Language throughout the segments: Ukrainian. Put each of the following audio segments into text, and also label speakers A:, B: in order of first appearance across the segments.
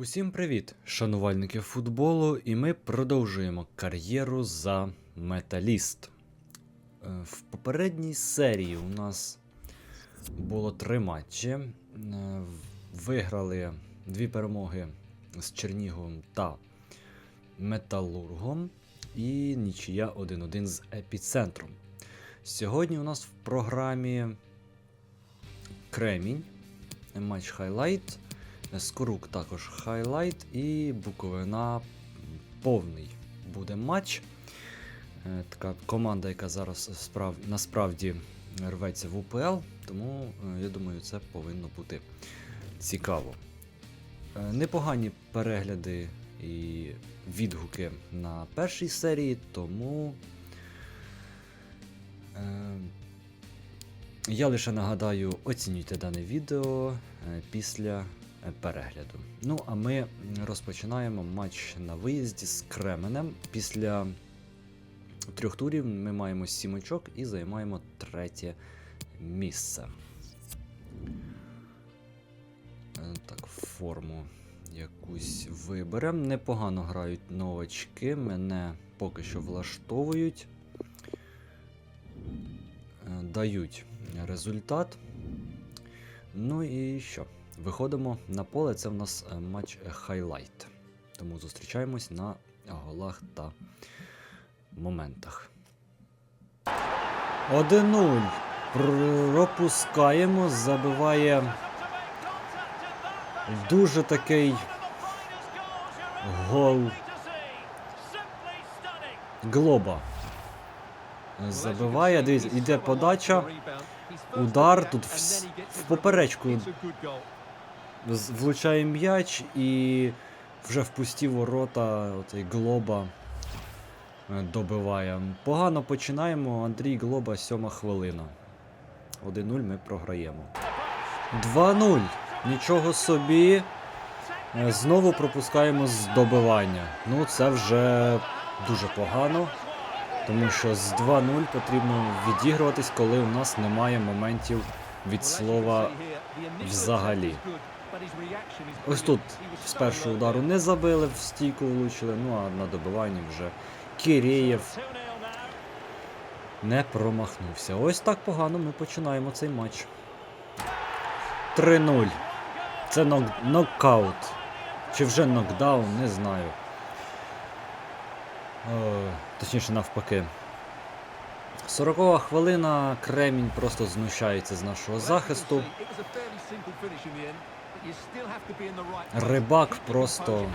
A: Усім привіт, шанувальники футболу, і ми продовжуємо кар'єру за металіст. Е, В попередній серії у нас було три матчі. Е, Виграли дві перемоги з Черніговом та Металургом, і нічия 1-1 з епіцентром. Сьогодні у нас в програмі Кремінь, матч хайлайт. Скорук також хайлайт і Буковина повний буде матч. Е, Така команда, яка зараз справ... насправді рветься в УПЛ, тому е, я думаю, це повинно бути цікаво. Е, Непогані перегляди і відгуки на першій серії, тому я лише нагадаю, оцінюйте дане відео після перегляду. Ну, а ми розпочинаємо матч на виїзді з Кременем. Після трьох турів ми маємо 7 очок і займаємо третє місце. Е, Так, форму якусь виберемо. Непогано грають новачки, мене поки що влаштовують. Е, Дають результат. Ну і що? Виходимо на поле. Це в нас е, матч е, хайлайт. Тому зустрічаємось на голах та моментах. 1-0. Пропускаємо. Забиває дуже такий гол Глоба. Забиває, дивіться, іде подача. Удар тут в, в поперечку влучає м'яч і вже в пусті ворота оцей Глоба е, добиває. Погано починаємо. Андрій Глоба, сьома хвилина. 1-0 ми програємо. 2-0. Нічого собі. Е, Знову пропускаємо з добивання. Ну, це вже дуже погано. Тому що з 2-0 потрібно відігруватись, коли у нас немає моментів від слова взагалі. Ось тут з першого удару не забили, в стійку влучили, ну а на добиванні вже Кирєєв не промахнувся. Ось так погано ми починаємо цей матч. 3-0. Це нок нокаут. Чи вже нокдаун, не знаю. Е, точніше, навпаки. 40 хвилина. Кремінь просто знущається з нашого захисту. Рибак просто.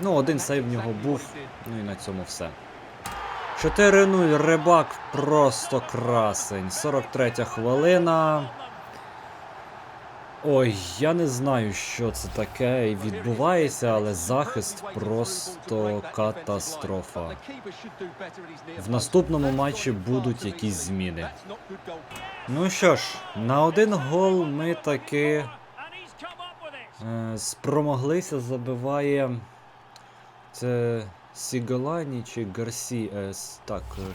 A: Ну, один сейв в нього був. Ну і на цьому все. 4-0. Рибак просто красень. 43 хвилина. Ой, я не знаю, що це таке відбувається, але захист просто катастрофа. В наступному матчі будуть якісь зміни. Ну що ж, на один гол ми таки спромоглися, забиває це Сіголані чи Гарсі. Е, так, е,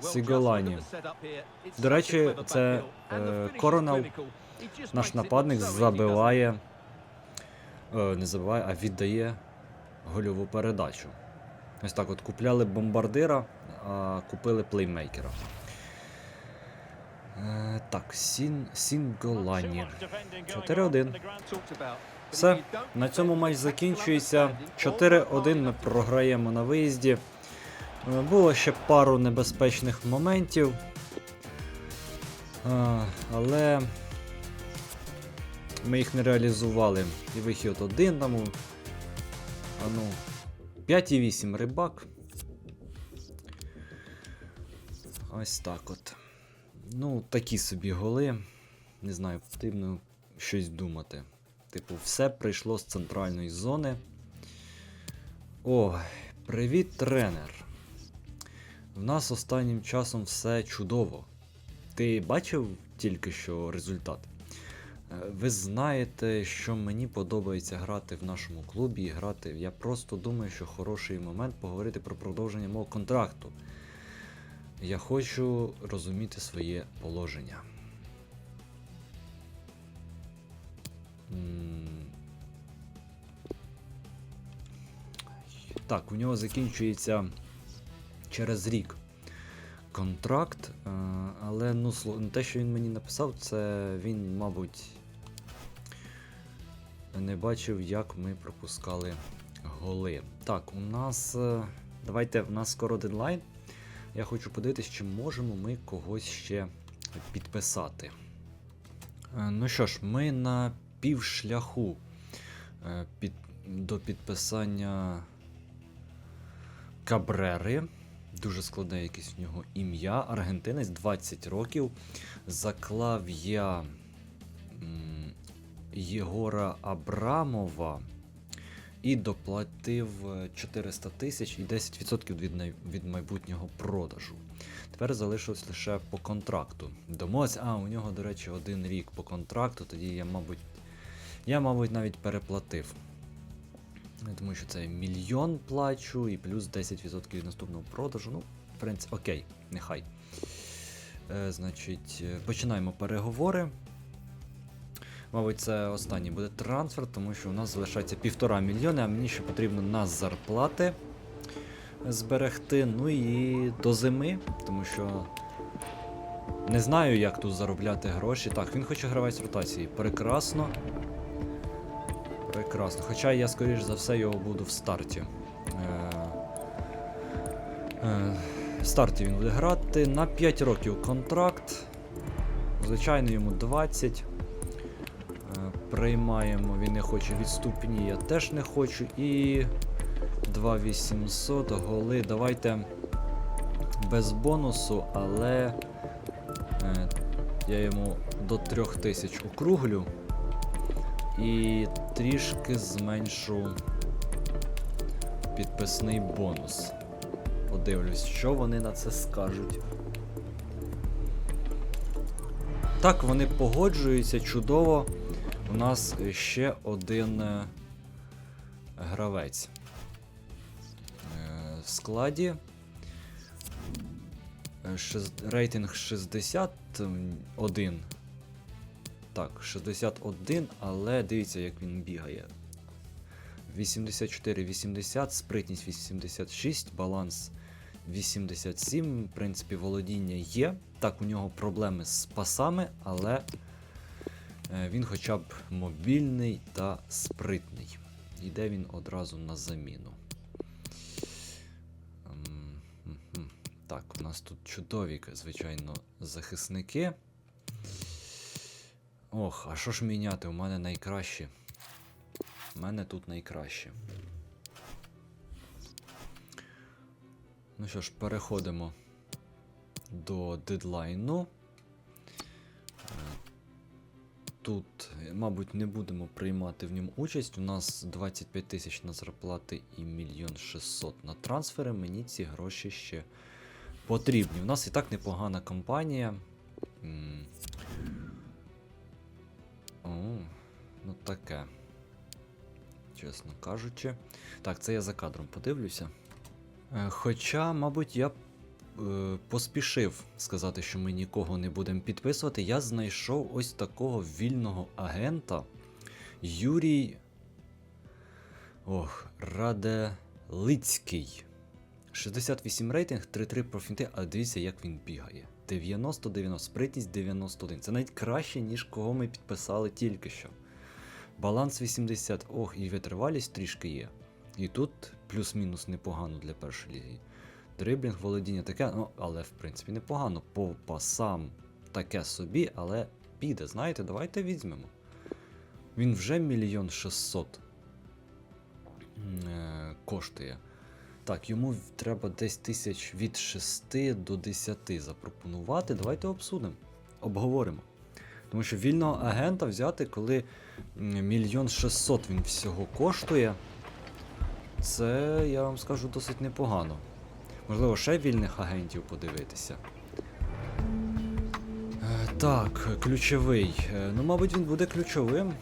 A: Сіголані.
B: До речі, це е, Коронел,
A: Наш нападник забиває. Е, не забиває, а віддає гольову передачу. Ось так от купляли бомбардира, а купили плеймейкера. Е, так, Сін, Сінголані. 4-1. Все, на цьому матч закінчується. 4-1 ми програємо на виїзді. Е, Було ще пару небезпечних моментів. Е, Але ми їх не реалізували. І вихід один там. А ну. 5,8 рибак. Ось так от. Ну, такі собі голи. Не знаю, потрібно щось думати. Типу, все прийшло з центральної зони. Ой, привіт, тренер. В нас останнім часом все чудово. Ти бачив тільки що результат? Е, Ви знаєте, що мені подобається грати в нашому клубі і грати. Я просто думаю, що хороший момент поговорити про продовження мого контракту. Я хочу розуміти своє положення. Так, у нього закінчується через рік контракт, е, але ну, те, що він мені написав, це він, мабуть, не бачив, як ми пропускали голи. Так, у нас. е, Давайте, у нас скоро дедлайн. Я хочу подивитись, чи можемо ми когось ще підписати. Е, Ну що ж, ми на півшляху е, під, до підписання Кабрери. Дуже складне якесь в нього ім'я. Аргентинець 20 років. Заклав я Єгора Абрамова і доплатив е, 400 тисяч і 10% від, від майбутнього продажу. Тепер залишилось лише по контракту. Домовились, а у нього, до речі, один рік по контракту, тоді я, мабуть, я, мабуть, навіть переплатив. Думаю, що це мільйон плачу і плюс 10% від наступного продажу. Ну, в принципі, окей, нехай. Е, значить, е, починаємо переговори. Мабуть, це останній буде трансфер, тому що у нас залишається півтора мільйони, а мені ще потрібно на зарплати зберегти. Ну і до зими, тому що не знаю, як тут заробляти гроші. Так, він хоче гравець ротації. Прекрасно. Прекрасно. Хоча я, скоріш за все, його буду в старті. Е, е, в старті він буде грати на 5 років контракт. Звичайно, йому 20. Е, Приймаємо, він не хоче відступні, я теж не хочу. І 2800 голи. Давайте без бонусу, але я йому до 3000 округлю. І трішки зменшу підписний бонус. Подивлюсь, що вони на це скажуть. Так, вони погоджуються чудово. У нас ще один е, гравець. Е, В складі. Е, Рейтинг 61. Так, 61, але дивіться, як він бігає. 84-80, спритність 86, баланс 87. В принципі, володіння є. Так, у нього проблеми з пасами, але е, він хоча б мобільний та спритний. Йде він одразу на заміну. Ем. Так, у нас тут чудові, звичайно, захисники. Ох, а що ж міняти? У мене найкраще. У мене тут найкраще. Ну що ж, переходимо до дедлайну. Е, Тут, мабуть, не будемо приймати в ньому участь. У нас 25 тисяч на зарплати і мільйон 600 на трансфери. Мені ці гроші ще потрібні. У нас і так непогана компанія. О, ну таке. Чесно кажучи. Так, це я за кадром подивлюся. Е, Хоча, мабуть, я е, поспішив сказати, що ми нікого не будемо підписувати. Я знайшов ось такого вільного агента Юрій. Ох, Раделицький. 68 рейтинг, 3-3 профінти, а дивіться, як він бігає. 90-90, спритність 91. Це навіть краще, ніж кого ми підписали тільки що. Баланс 80. Ох, і витривалість трішки є. І тут плюс-мінус непогано для першої ліги. Дриблінг, володіння таке, ну, але в принципі непогано. По пасам таке собі, але піде. Знаєте, давайте візьмемо. Він вже мільйон шістсот е, коштує. Так, йому треба десь тисяч від 6 до 10 запропонувати. Давайте обсудимо, обговоримо. Тому що вільного агента взяти, коли мільйон шістсот він всього коштує, це, я вам скажу, досить непогано. Можливо, ще вільних агентів подивитися. Е, Так, ключовий. Е, Ну, мабуть, він буде ключовим.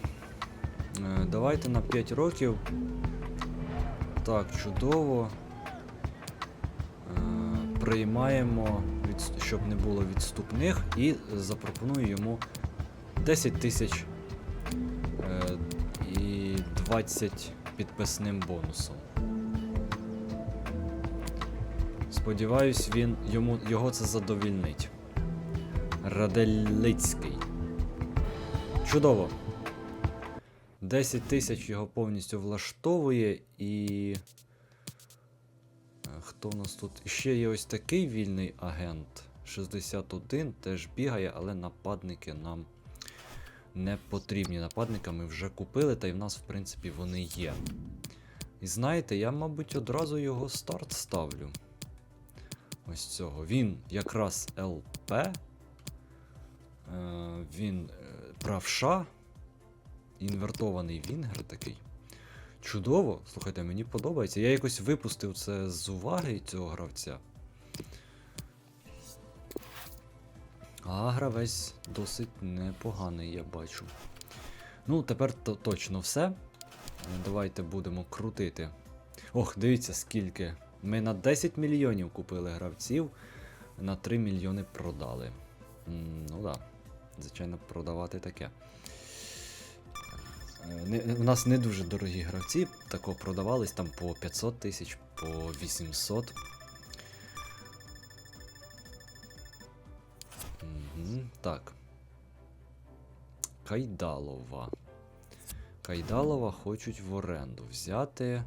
A: Е, Давайте на 5 років. Так, чудово. Приймаємо, щоб не було відступних, і запропоную йому 10 тисяч е, і 20 підписним бонусом. Сподіваюсь, він йому його це задовільнить. Раделицький. Чудово. 10 тисяч його повністю влаштовує і. Хто у нас тут? Ще є ось такий вільний агент. 61 теж бігає, але нападники нам не потрібні. Нападника ми вже купили, та й в нас, в принципі, вони є. І знаєте, я, мабуть, одразу його старт ставлю. Ось цього. Він якраз ЛП. Е, він е, правша. Інвертований Вінгер такий. Чудово, слухайте, мені подобається. Я якось випустив це з уваги цього гравця. А гравець досить непоганий, я бачу. Ну, тепер то точно все. Давайте будемо крутити. Ох, дивіться скільки. Ми на 10 мільйонів купили гравців, на 3 мільйони продали. Ну так, да. звичайно, продавати таке. У нас не дуже дорогі гравці, тако продавались там по 500 тисяч, по 800. Угу, так. Кайдалова. Кайдалова хочуть в оренду взяти.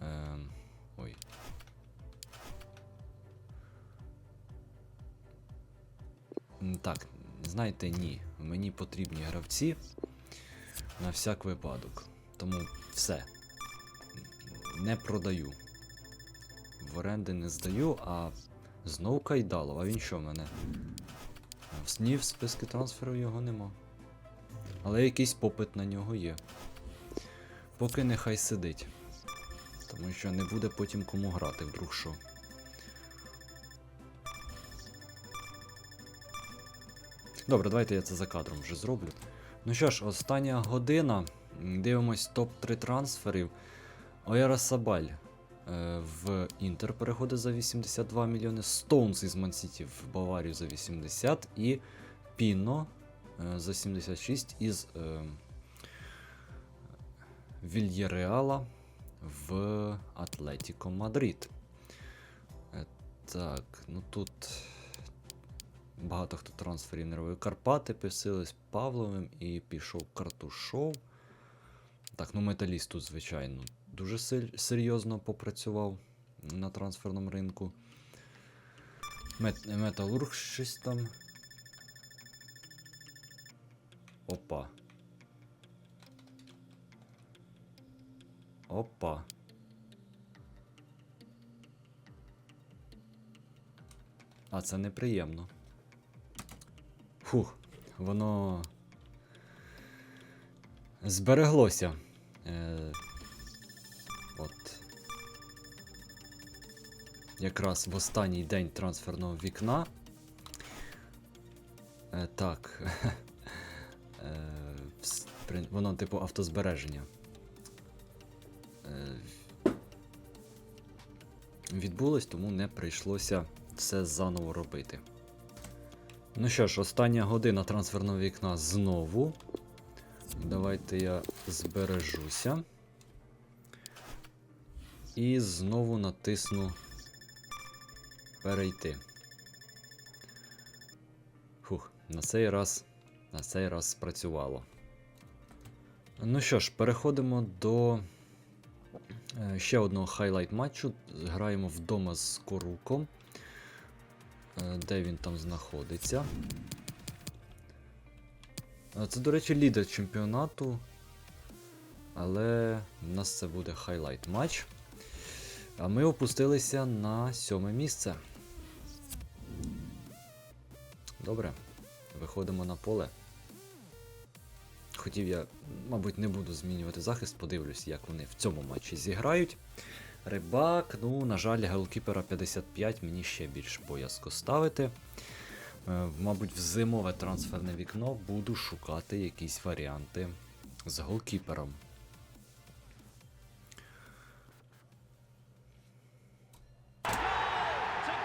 A: Ем, ой. Так, знаєте, ні. Мені потрібні гравці на всяк випадок. Тому все. Не продаю. В оренди не здаю, а знову Кайдалов. А він що в мене? В сні в списку трансферу його нема. Але якийсь попит на нього є. Поки нехай сидить. Тому що не буде потім кому грати, вдруг що. Добре, давайте я це за кадром вже зроблю. Ну що ж, остання година. Дивимось топ-3 трансферів. Ояра Сабаль е, в Інтер переходить за 82 мільйони. Стоунс із Мансіті в Баварію за 80 і Піно е, за 76 із е, Вільяреала в Атлетіко Мадрид. Е, Так, ну тут багато хто трансферів не робив. Карпати писались Павловим і пішов Картушов. Так, ну металіст тут, звичайно, дуже серйозно попрацював на трансферному ринку. Мет Металург щось там. Опа. Опа. А це неприємно. Фух, воно збереглося. Е, от. Якраз в останній день трансферного вікна. Е, так. е, воно типу автозбереження. Е, відбулось, тому не прийшлося все заново робити. Ну що ж, остання година трансферного вікна знову. Давайте я збережуся. І знову натисну перейти. Фух, на цей раз, на цей раз спрацювало. Ну що ж, переходимо до е, ще одного хайлайт матчу. Граємо вдома з Коруком. Е, Де він там знаходиться? Е, Це, до речі, лідер чемпіонату. Але в нас це буде хайлайт матч. А ми опустилися на сьоме місце. Добре, виходимо на поле. Хотів я, мабуть, не буду змінювати захист, подивлюсь, як вони в цьому матчі зіграють. Рибак, ну, на жаль, голкіпера 55 мені ще більш боязко ставити. Е, Мабуть, в зимове трансферне вікно буду шукати якісь варіанти з голкіпером.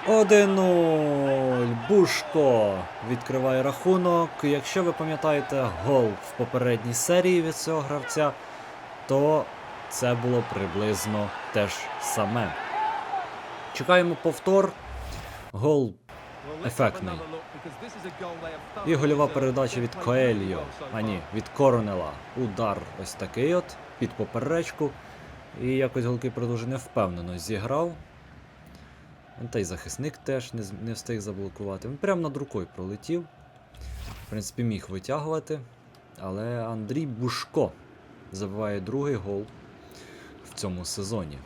A: Один 0 Бушко відкриває рахунок. Якщо ви пам'ятаєте гол в попередній серії від цього гравця, то це було приблизно те ж саме. Чекаємо повтор. Гол ефектний. І гольова передача від Коельо. А ні, від Коронела. Удар ось такий от, під поперечку. І якось голкіпер дуже невпевнено зіграв. Та й захисник теж не, не встиг заблокувати. Він прямо над рукою пролетів. В принципі, міг витягувати. Але Андрій Бушко забиває другий гол цьому сезоні.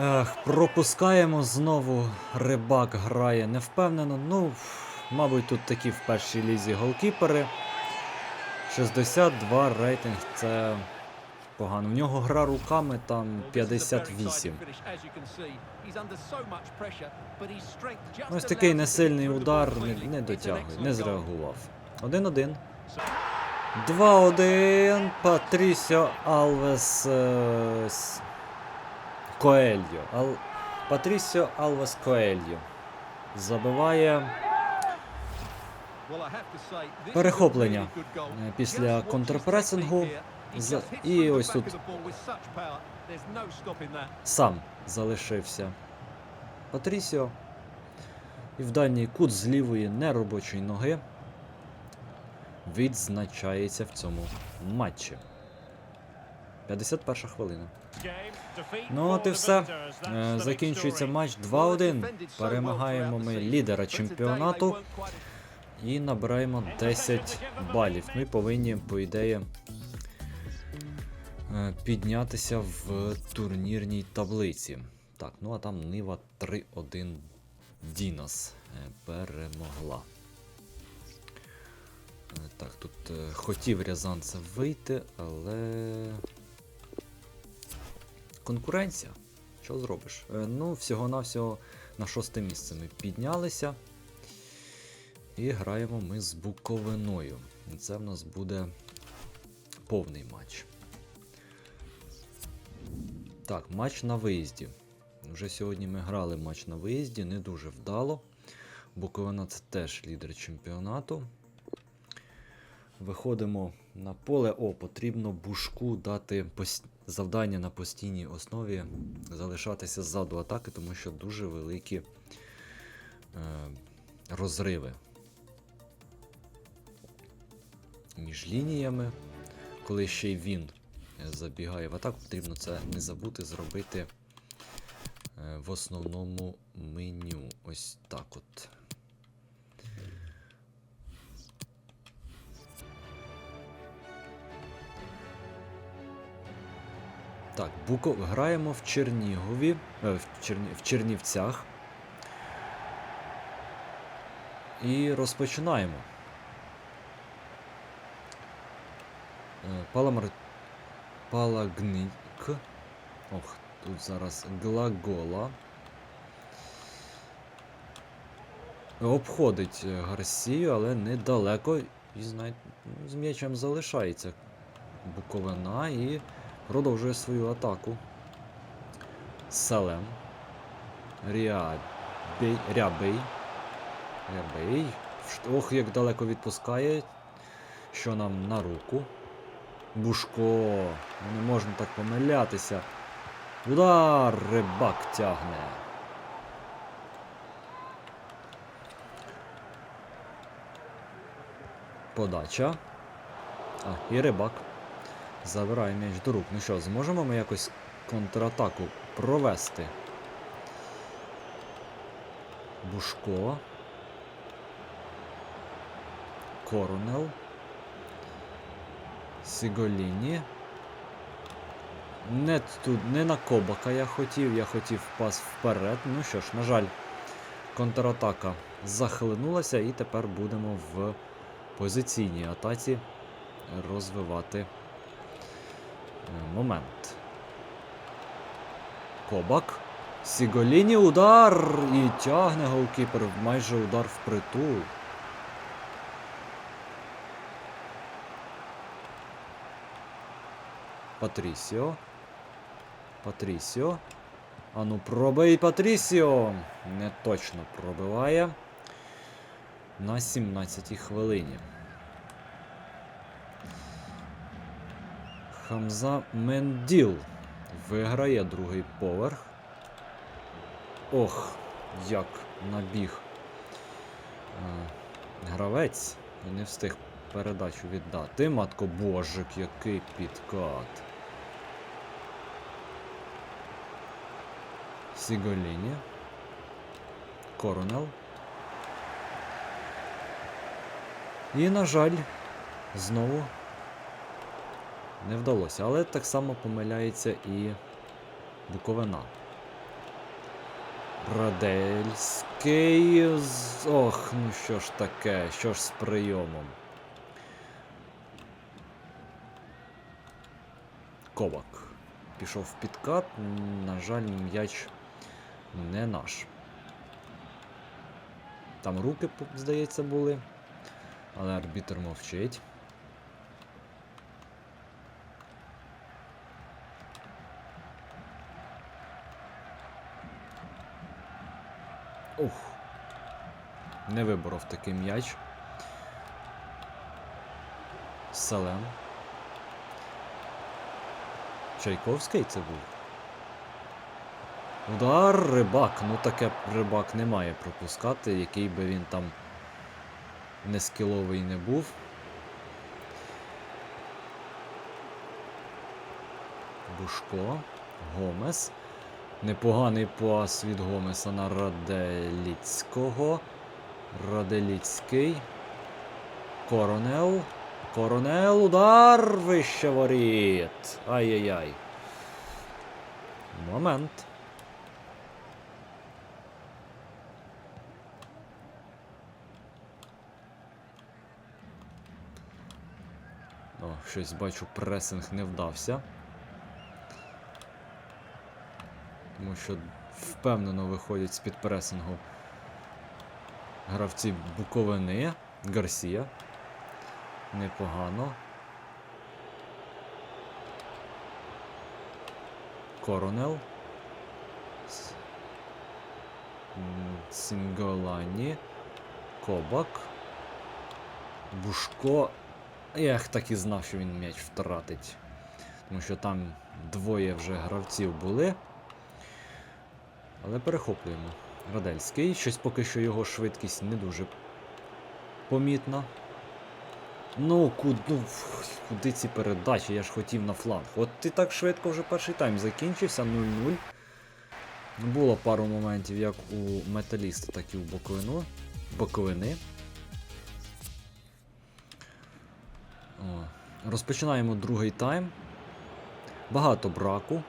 A: Ех, пропускаємо знову. Рибак грає невпевнено. Ну, мабуть, тут такі в першій лізі голкіпери. 62 рейтинг це погано. У нього гра руками там 58. Ось такий несильний удар не, не дотягує, не зреагував. 1-1. 2-1. Патрісіо Алвес е, Коельо. Ал... Патрісіо Алвес Коельо. Забиває
B: Перехоплення
A: е, після контрпресингу. І ось тут сам залишився Патрісіо. І в дальній кут з лівої неробочої ноги відзначається в цьому матчі. 51 хвилина.
B: Ну от і все. Е, Закінчується матч 2-1. Перемагаємо ми лідера чемпіонату.
A: І набираємо 10 балів. І повинні, по ідеї, е, піднятися в турнірній таблиці. Так, ну а там Нива 3-1 Дінос е, перемогла. Е, Так, тут е, хотів Рязанцев вийти, але. Конкуренція. Що зробиш? Е, Ну, всього-навсього на шосте місце ми піднялися. І граємо ми з Буковиною. Це в нас буде повний матч. Так, матч на виїзді. Вже сьогодні ми грали матч на виїзді, не дуже вдало. Буковина це теж лідер чемпіонату. Виходимо на поле. О, потрібно Бушку дати завдання на постійній основі залишатися ззаду атаки, тому що дуже великі е, розриви між лініями. Коли ще й він забігає в атаку, потрібно це не забути зробити е, в основному меню. Ось так от. Так, Буков граємо в Чернігові, е, в, Черні... в Чернівцях. І розпочинаємо. Е, Паламар... Палагник. Ох, тут зараз глагола. Обходить е, Гарсію, але недалеко. І знаєте, ну, з м'ячем залишається Буковина і продовжує свою атаку. Салем. Рябей. Рябей. Рябей. Ох, як далеко відпускає. Що нам на руку. Бушко. Ну, Не можна так помилятися. Удар! Рибак тягне. Подача. А, і рибак. Забирає м'яч до рук. Ну що, зможемо ми якось контратаку провести? Бушко. Коронел. Сіголіні. Не тут, не на Кобака я хотів, я хотів пас вперед. Ну що ж, на жаль, контратака захлинулася, і тепер будемо в позиційній атаці розвивати момент. Кобак. Сіголіні удар! І тягне голкіпер майже удар впритул. Патрісіо. Патрісіо. Ану, пробий Патрісіо. Не точно пробиває. На 17-й хвилині. Хамза Менділ виграє другий поверх. Ох, як набіг. е, Гравець і не встиг передачу віддати. Матко божик, який підкат. Сіголіні. Коронел. І, на жаль, знову не вдалося. Але так само помиляється і Буковина. Радельський. Ох, ну що ж таке, що ж з прийомом. Ковак. Пішов в підкат. На жаль, м'яч не наш. Там руки, здається, були. Але арбітр мовчить. Ух. Не виборов такий м'яч. Селем. Чайковський це був. Удар рибак. Ну таке рибак не має пропускати, який би він там не скіловий не був. Бушко. Гомес. Непоганий пас від Гомеса на Раделіцького. Раделіцький. Коронел. Коронел. Удар вище воріт. Ай-яй-яй. Момент. О, щось бачу, пресинг не вдався. Тому що впевнено виходять з-під пресингу гравці Буковини. Гарсія. Непогано. Коронел. Сінголані. Кобак. Бушко. Я так і знав, що він м'яч втратить. Тому що там двоє вже гравців були. Але перехоплюємо. Радельський. Щось поки що його швидкість не дуже помітна. Ну, куди, ну, куди ці передачі? Я ж хотів на фланг. От і так швидко вже перший тайм закінчився 0-0. Було пару моментів як у металіста, так і у Боковину. Боковини. О. Розпочинаємо другий тайм. Багато браку.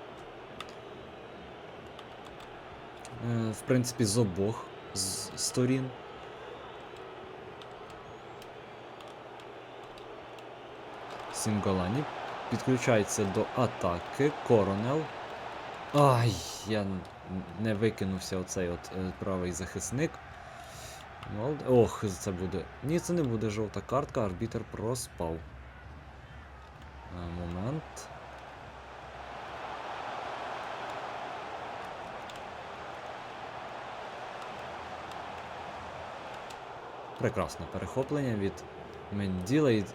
A: Е, В принципі, з обох з сторін. Сінголані підключається до атаки. Коронел. Ай, я не викинувся оцей от е, правий захисник. Ох, це буде. Ні, це не буде жовта картка, арбітер проспав. Е, Момент. Прекрасне перехоплення від Менділа і.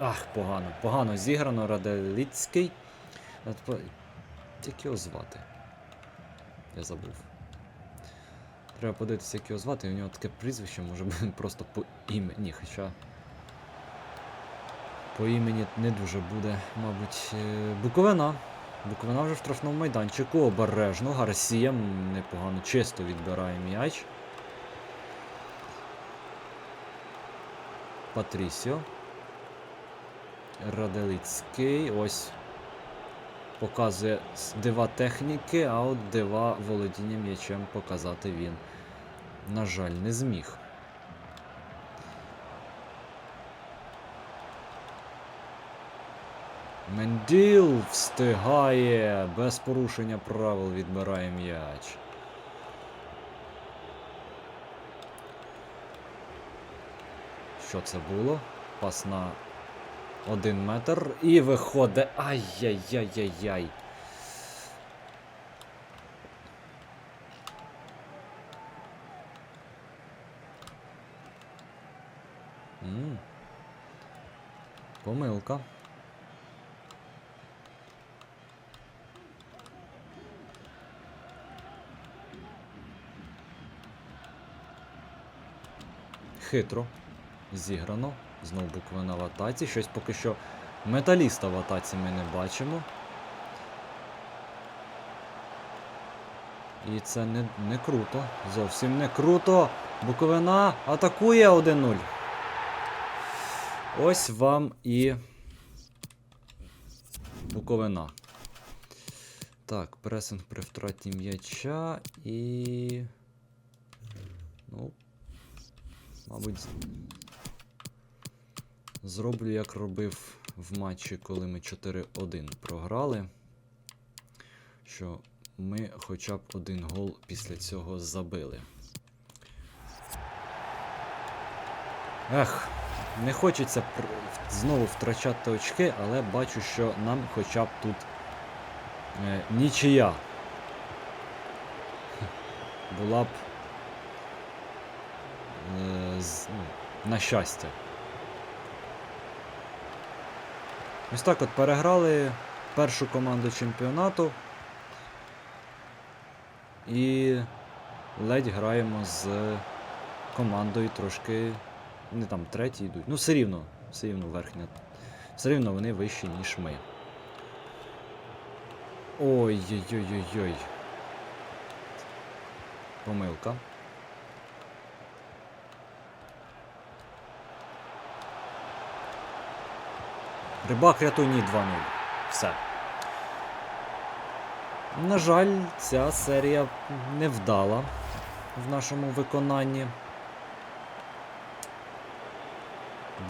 A: Ах, погано. Погано зіграно Раделіцький. Як його звати? Я забув. Треба подивитися, як його звати, у нього таке прізвище може просто по імені. Хоча. По імені не дуже буде, мабуть. е, Буковина. Буковина вже в штрафному майданчику. Обережно. Гарсія непогано, чисто відбирає м'яч. Патрісіо. Раделицький. Ось. Показує дива техніки, а от дива володіння м'ячем показати він. На жаль, не зміг. Менділ встигає без порушення правил відбирає м'яч. що це було. Пас на 1 метр. І виходить. Ай-яй-яй-яй-яй. Помилка. Хитро зіграно. Знову буквина в атаці. Щось поки що металіста в атаці ми не бачимо. І це не, не круто. Зовсім не круто. Буковина атакує 1-0. Ось вам і Буковина. Так, пресинг при втраті м'яча і. Ну. Мабуть. Зроблю, як робив в матчі, коли ми 4-1 програли. Що ми хоча б один гол після цього забили. Ех, не хочеться знову втрачати очки, але бачу, що нам хоча б тут е, нічия була б е, з, ну, на щастя. Ось так от переграли першу команду чемпіонату. І ледь граємо з командою трошки. Вони там треті йдуть. Ну, все рівно, все рівно верхня. Все рівно вони вищі, ніж ми. Ой-ой-ой-ой-ой. Помилка. Рибак рятуйні 2-0. Все. На жаль, ця серія не вдала в нашому виконанні.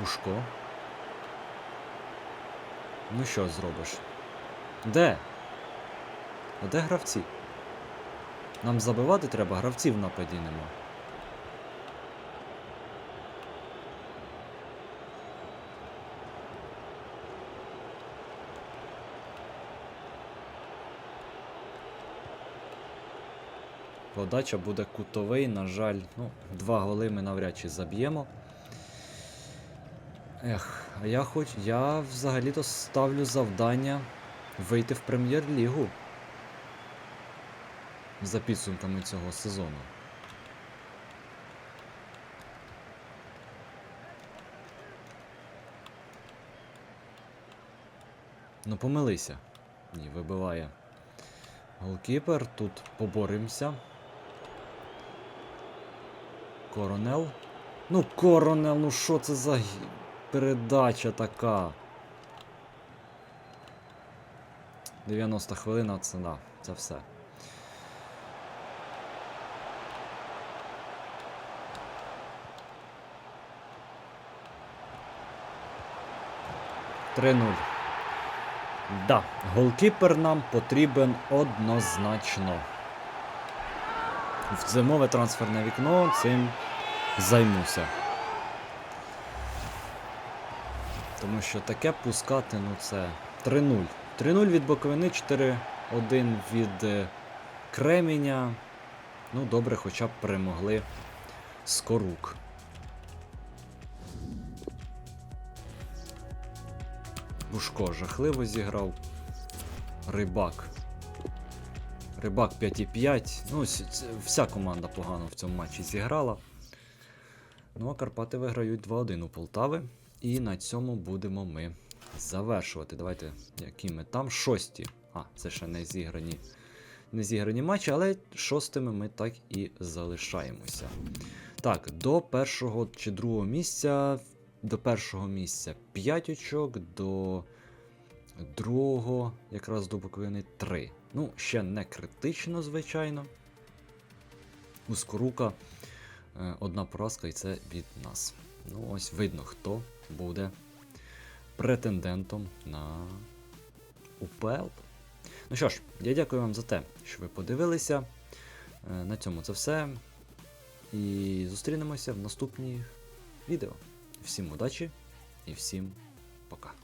A: Бушко. Ну що зробиш? Де? А де гравці? Нам забивати треба, гравців нападі нема. Подача буде кутовий, на жаль, ну, два голи ми навряд чи заб'ємо. Ех, а я хоч. Я взагалі-то ставлю завдання вийти в прем'єр-лігу за підсумками цього сезону. Ну, помилися. Ні, вибиває. Голкіпер, тут поборемося. Коронел. Ну, Коронел, ну що це за передача така? 90 хвилина ціна. Це все. Три нуль. Да, голкіпер нам потрібен однозначно. В зимове трансферне вікно цим займуся. Тому що таке пускати, ну це 3-0. 3-0 від Боковини, 4-1 від е, Кременя. Ну, добре, хоча б перемогли Скорук. Бушко жахливо зіграв. Рибак. Рибак 5,5. Ну, вся команда погано в цьому матчі зіграла. Ну, а Карпати виграють 2-1 у Полтави. І на цьому будемо ми завершувати. Давайте, які ми там шості. А, це ще не зіграні. Не зіграні матчі, але шостими ми так і залишаємося. Так, до першого чи другого місця. До першого місця 5 очок, до другого, якраз до Буковини 3. Ну, ще не критично, звичайно. У Скорука е, одна поразка, і це від нас. Ну, ось видно, хто буде претендентом на УПЛ. Ну що ж, я дякую вам за те, що ви подивилися. Е, На цьому це все. І зустрінемося в наступних відео. Всім удачі і всім пока.